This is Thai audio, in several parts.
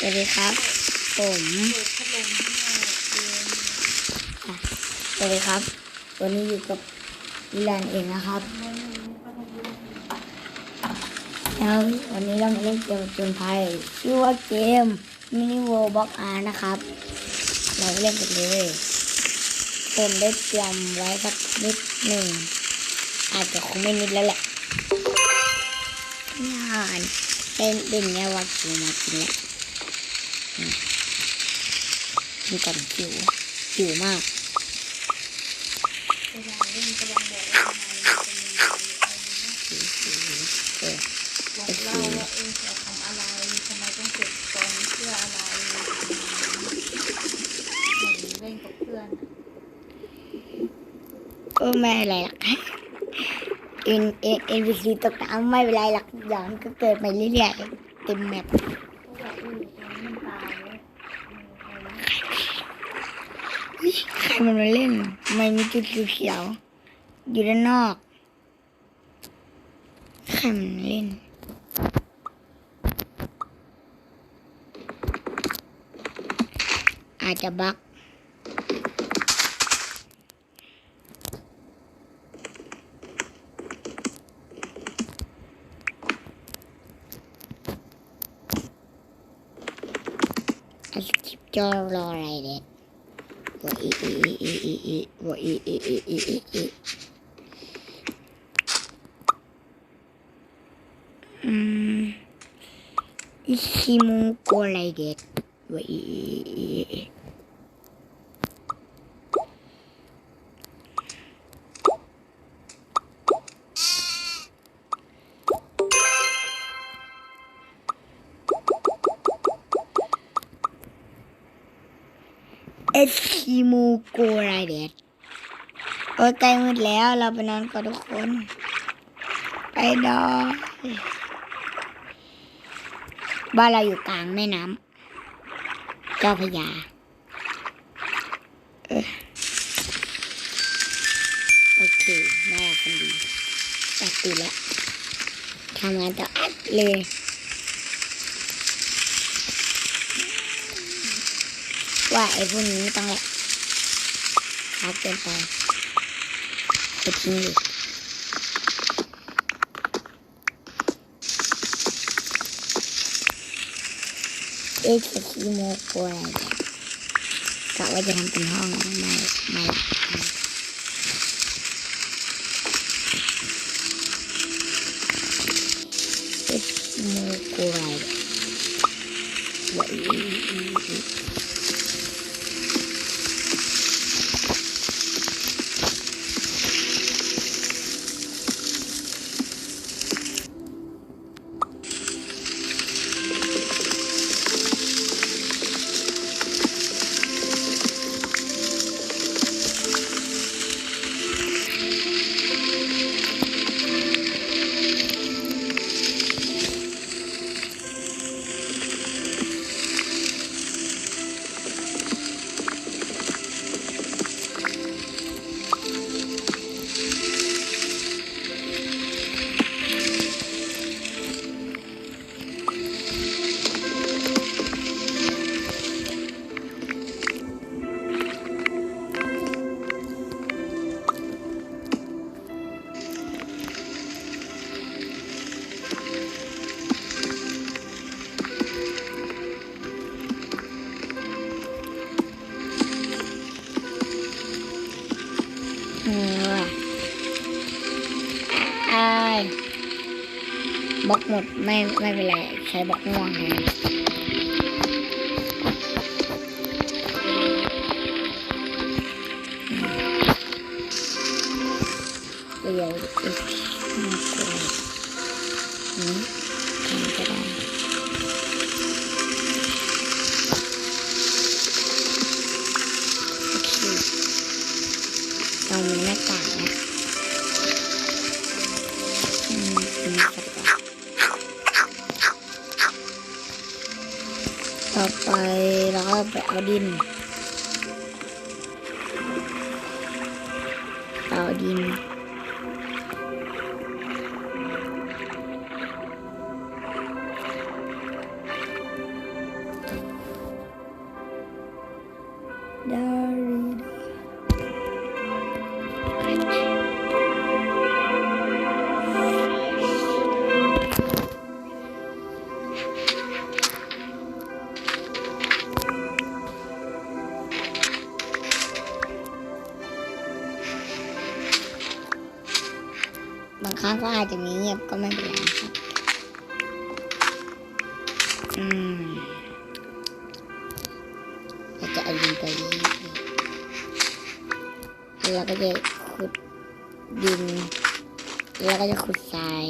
สวัสดีครับ ผมเปิดพัดลมให้แม่เดินสวัสดีครับ วันนี้อยู่กับวิลานเองนะครับ แล้ววันนี้เรามาเล่นเกมจนภัยชื่อว่าเกมมินิโวบ็อกอาร์นะครับ เราเล่นกันเลยผมได้เตรียมไว้สักนิดหนึ่ง อาจจะคงไม่นิดแล้วแหละงานเล่นเล่นเนี้ยว่ากินมากินแล้ว อืมกินก่อนจิ๋วจิ๋วมากกำลังเล่นกำลังบอกว่าทำไมมันเป็นยังไงอะไรเงี้ยจิ๋วจิ๋วเออบอกเล่าว่าเออจะทำอะไรทำไมต้องเก็บกองเพื่ออะไรเหมือนเล่นกับเพื่อนเออไม่อะไรหรอกเอ็นเอ็นเอ็นพีซีตกน้ำไม่เป็นไรหรอกยวมันก็เกิดไปเรื่อยๆเต็มแมป ก็แบบเออตรงนี้มันตายแล้วเออ ใคร มันมาเล่นไมมีจุดเขียว อยู่ด้านนอกใครมันเล่นอาจจะบักอาสกิปจอรออะไรเด็ด ว่าอีอีอีอีอีอีว่าอีอีอีอีอีอีอืมอิชิมุโกอะไเอสคิมุโกไรเด็ดโอ้ยใกล้มืดแล้วเราไปนอนก่อนทุกคน ไปนอนบ้านเราอยู่กลางแม่น้ำเจ้าพยาโอเคน่ารักคนดีตัดตีแล้วทำงานต่ออัดเลย ว่าไอ้พวกนี้ต้องแหละชัดเกินไปไปทิ้งเลยเอ็กซ์คีโมโกอะไรกะว่าจะทำเป็นห้องไม่ไม่ บล็อกหมดไม่ไม่เป็นไรใช้บล็อกม่วงแทนเดี๋ยวอีกมากกว่านี้ทำก็ได้โอเคเรามีหน้าต่างนะ เราก็ไปเอาดิน ก็อาจจะมีเงียบก็ไม่เป็นไรครับอืมเราจะเอาดินไปนี้แล้วก็จะขุดดิน แล้วก็จะขุดทราย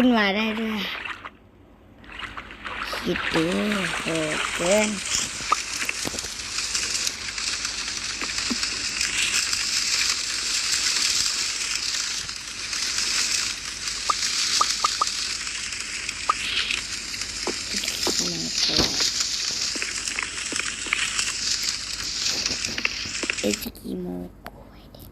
ขึ้นมาได้ด้วยคิดดูโหดเกิน เอสกิโมโกยเด็ก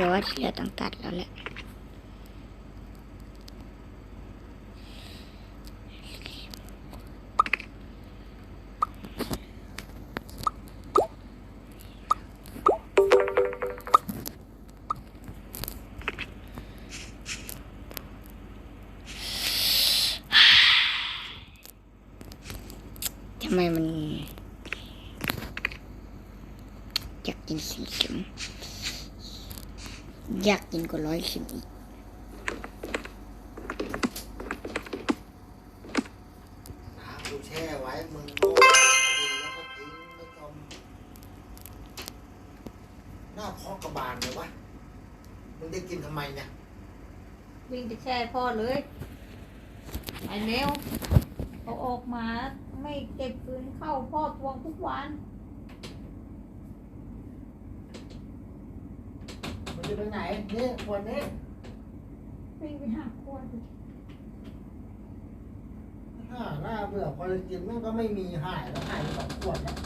หรือว่าที่เหลือต้องตัดแล้วแหละ ทำไมมัน อยากกินสีเข็ม อยาก กินกว่าร้อยสิบอีก น้ำกูแช่ไว้มึงโง่กินแล้วก็ทิ้งไม่จมหน้าพอกระบาลเลยวะ มึงได้กินทำไมเนี่ย วิ่งไปแช่พ่อเลยไอ้เร็วเขาออกมาไม่เก็บฟืนเข้าพ่อทวงทุกวัน มึงจะไปไหนนี่ขวดนี้วิ่งไปหาขวดอ่าหน้าเบื่อพอจะกินมันก็ไม่มีหายแล้วหายไปสองขวดแล้ว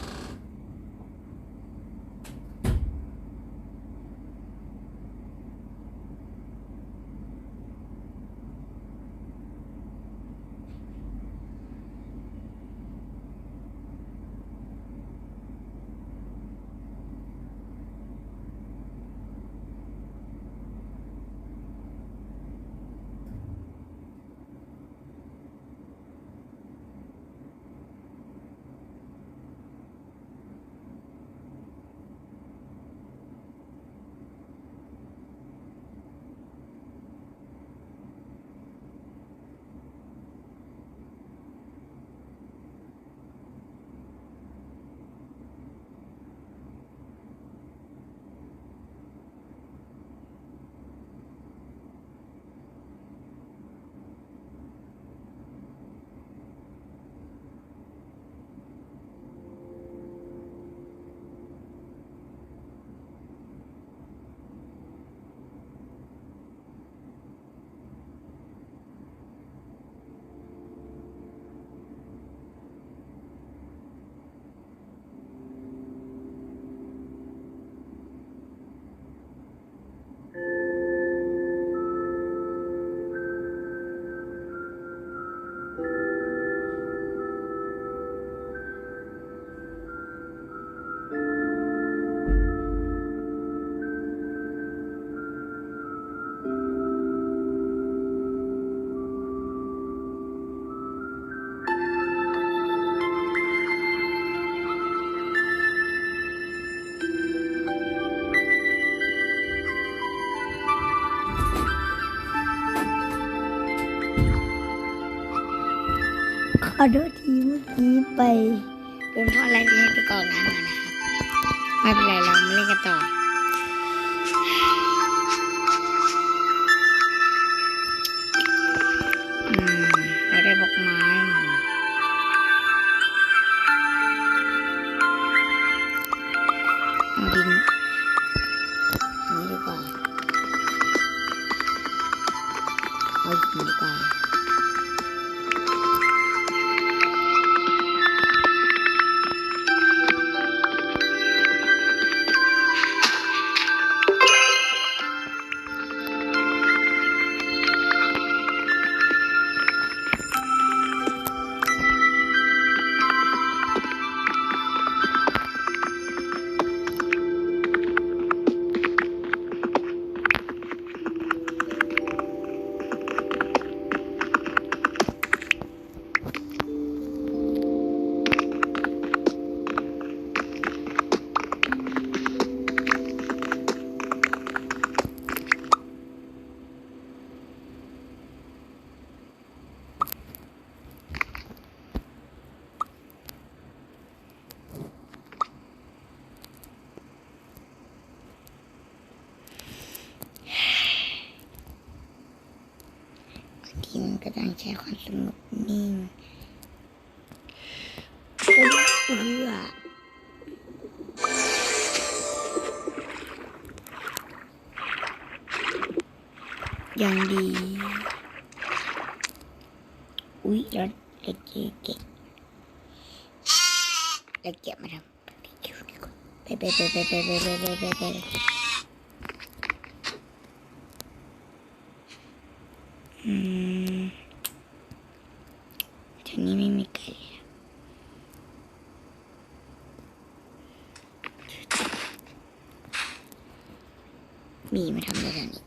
อโทษทีเมื่อกี้ไปเป็นเพราะอะไรที่ให้ไปกรอกน้ำมานะครับไม่เป็นไรเรามาเล่นกันต่อ บางทีมันก็ต้องใช้ความสงบนิ่งเอื้อยังดี อุ๊ยแล้วเล็กเก็บเล็กเก็บมาทำไปไปไปไปไปไปไปไป มีมาทำอะไรแบบนี้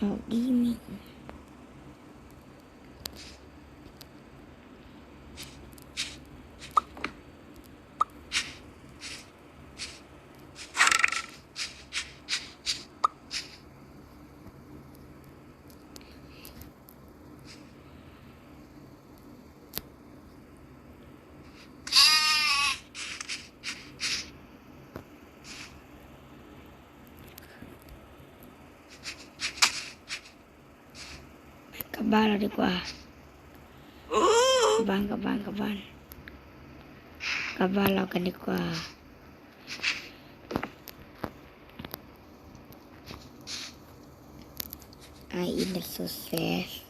Hồ 敏 Kaban ada gua. Kaban, kaban, kaban. Kaban lawan di gua. Oh. Ai ini sukses.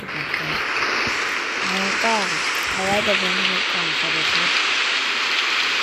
บ้านกลับ